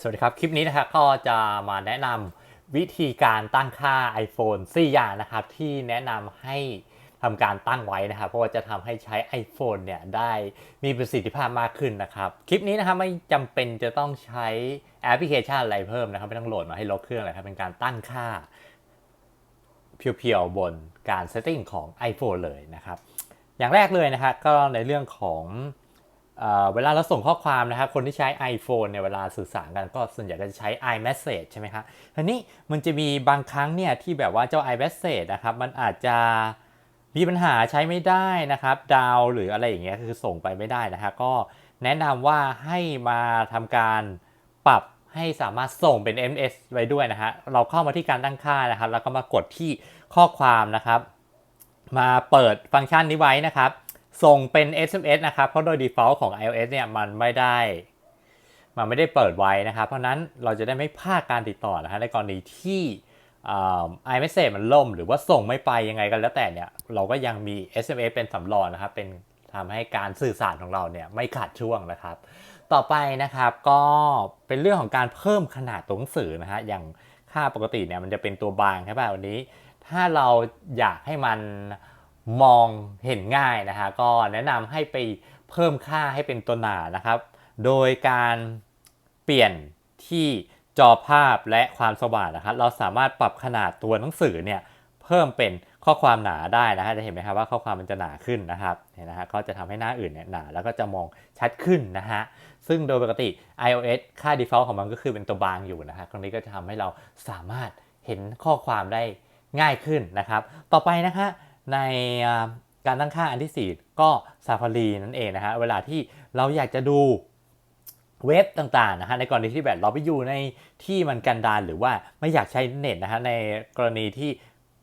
สวัสดีครับ คลิปนี้นะครับก็จะมาแนะนำวิธีการตั้งค่า iPhone 4อย่างนะครับ ที่แนะนำให้ทำการตั้งไว้นะครับ เพราะว่าจะทำให้ใช้ iPhone เนี่ยได้มีประสิทธิภาพมากขึ้นนะครับ คลิปนี้นะครับไม่จำเป็นจะต้องใช้แอปพลิเคชันอะไรเพิ่มนะครับ ไม่ต้องโหลดมาให้ลบเครื่องเลยครับ เป็นการตั้งค่า เพียวๆบนการเซตติ้งของ iPhone เลยนะครับ อย่างแรกเลยนะครับก็ในเรื่องของ เวลาเราส่งข้อความนะครับ คนที่ใช้ iPhone เนี่ยเวลาสื่อสารกันก็ส่วนใหญ่ก็จะใช้ iMessage ใช่ไหมครับทีนี้มันจะมีบางครั้งเนี่ยที่แบบว่าเจ้า iMessage นะครับ มันอาจจะมีปัญหาใช้ไม่ได้นะครับ ดาวหรืออะไรอย่างเงี้ยคือส่งไปไม่ได้นะฮะก็แนะนำว่าให้มาทำการปรับให้สามารถส่งเป็น MS ไว้ด้วยนะฮะ เราเข้ามาที่การตั้งค่านะครับ แล้วก็มากดที่ข้อความนะครับ มาเปิดฟังก์ชันนี้ไว้นะครับ ส่งเป็น SMS นะครับ เพราะโดย default ของ iOS เนี่ยมันไม่ได้ มันไม่ได้เปิดไว้นะครับ เพราะนั้นเราจะได้ไม่พลาดการติดต่อนะฮะในกรณีที่อ่า iMessage มันล่ม หรือว่าส่งไม่ไปยังไงกันแล้วแต่เนี่ยเราก็ยังมี SMS เป็นสำรองนะครับ เป็นทำให้การสื่อสารของเราเนี่ยไม่ขาดช่วงนะครับ ต่อไปนะครับก็เป็นเรื่องของการเพิ่มขนาดตัวหนังสือนะฮะอย่างค่าปกติเนี่ยมันจะเป็นตัวบางใช่ป่ะวันนี้ ถ้าเราอยากให้มัน มองเห็นง่ายนะฮะก็แนะนำให้ไปเพิ่มค่าให้เป็นตัวหนานะครับ โดยการเปลี่ยนที่จอภาพและความสว่างนะครับ เราสามารถปรับขนาดตัวหนังสือเนี่ยเพิ่มเป็นข้อความหนาได้นะฮะจะเห็นไหมครับว่าข้อความมันจะหนาขึ้นนะครับเห็นนะฮะก็จะทำให้หน้าอื่นเนี่ยหนาแล้วก็จะมองชัดขึ้นนะฮะซึ่งโดยปกติ iOS ค่า default ของมันก็คือเป็นตัวบางอยู่นะฮะตรงนี้ก็จะทำให้เราสามารถเห็นข้อความได้ง่ายขึ้นนะครับ ต่อไปนะฮะ ในการตั้งค่าอันที่ 4 ก็ Safari นั่นเองนะฮะ เวลาที่เราอยากจะดูเว็บต่างๆนะฮะในกรณีที่แบบเราไปอยู่ในที่มันกันดารหรือว่าไม่อยากใช้เน็ตนะฮะในกรณีที่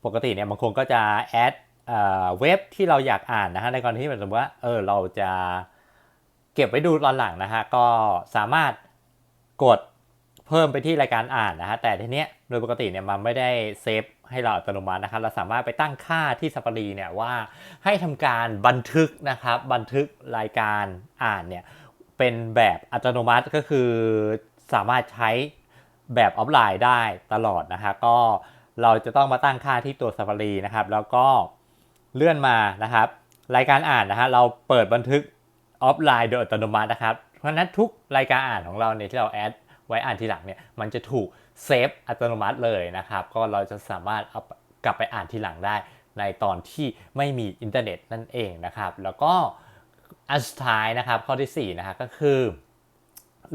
ปกติเนี่ยบางคนก็จะแอดเอ่อเว็บที่เราอยากอ่านนะฮะในกรณีที่แบบสมมติว่าเออเราจะเก็บไว้ดูตอนหลังนะฮะก็สามารถกด เพิ่มไปที่รายการอ่านนะฮะแต่ทีเนี้ยโดยปกติเนี่ยมันไม่ได้เซฟให้เราอัตโนมัตินะครับเราสามารถไปตั้งค่าที่ Safari เนี่ยว่าให้ทำการบันทึกนะครับบันทึกรายการอ่านเนี่ยเป็นแบบอัตโนมัติก็คือสามารถใช้แบบออฟไลน์ได้ตลอดนะฮะก็เราจะต้องมาตั้งค่าที่ตัว Safari นะครับแล้วก็เลื่อนมานะครับรายการอ่านนะฮะเราเปิดบันทึกออฟไลน์โดยอัตโนมัตินะครับเพราะฉะนั้นทุกรายการอ่านของเราเนี่ยที่เราแอด ไว้อ่านทีหลังเนี่ยมันจะถูกเซฟอัตโนมัติเลยนะครับ ก็เราจะสามารถเอากลับไปอ่านทีหลังได้ ในตอนที่ไม่มีอินเทอร์เน็ตนั่นเองนะครับ แล้วก็อันสุดท้ายนะครับข้อที่4นะครับก็คือ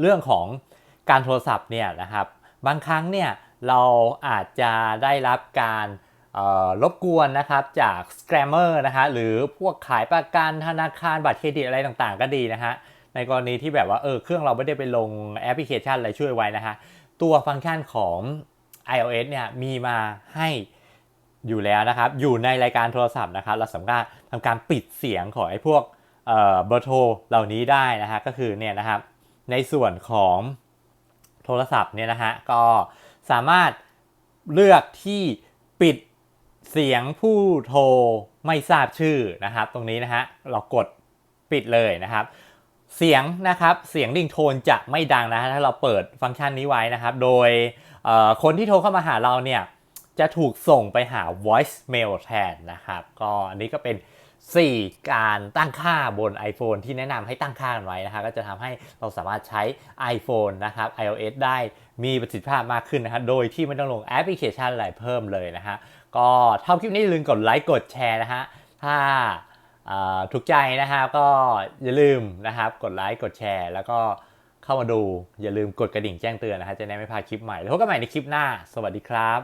เรื่องของการโทรศัพท์เนี่ยนะครับบางครั้งเนี่ยเราอาจจะได้รับการรบกวนนะครับจากสแกมเมอร์นะฮะหรือพวกขายประกันธนาคารบัตรเครดิตอะไรต่างๆ ก็ดีนะฮะ ในกรณีที่แบบว่าเออเครื่องเราไม่ได้ไปลงแอปพลิเคชันอะไรช่วยไว้นะฮะตัวฟังก์ชันของ iOS เนี่ยมีมาให้อยู่แล้วนะครับ อยู่ในรายการโทรศัพท์นะครับ เราสามารถทำการปิดเสียงของไอ้พวกเอ่อเบอร์โทรเหล่านี้ได้นะฮะ ก็คือเนี่ยนะครับ ในส่วนของโทรศัพท์เนี่ยนะฮะ ก็สามารถเลือกที่ปิดเสียงผู้โทรไม่ทราบชื่อนะครับ ตรงนี้นะฮะ เรากดปิดเลยนะครับ เสียงนะครับเสียงริงโทนจะไม่ดังนะฮะถ้าเราเปิดฟังก์ชันนี้ไว้นะครับ โดยคนที่โทรเข้ามาหาเราเนี่ยจะถูกส่งไปหา voice mail แทนนะครับ ก็อันนี้ก็เป็น 4 การตั้งค่าบน iPhone ที่แนะนำให้ตั้งค่ากันไว้นะฮะก็จะทำให้เราสามารถใช้ iPhone นะครับ iOS ได้มีประสิทธิภาพมากขึ้นนะฮะโดยที่ไม่ต้องลงแอปพลิเคชันอะไรเพิ่มเลยนะฮะก็เท่าคลิปนี้ลืมกดไลค์กดแชร์นะฮะถ้า ถูกใจนะครับก็อย่าลืมนะครับกดไลค์กดแชร์ แล้วก็เข้ามาดูอย่าลืมกดกระดิ่งแจ้งเตือนนะฮะจะได้ไม่พลาดคลิปใหม่แล้วพบกันใหม่ในคลิปหน้า สวัสดีครับ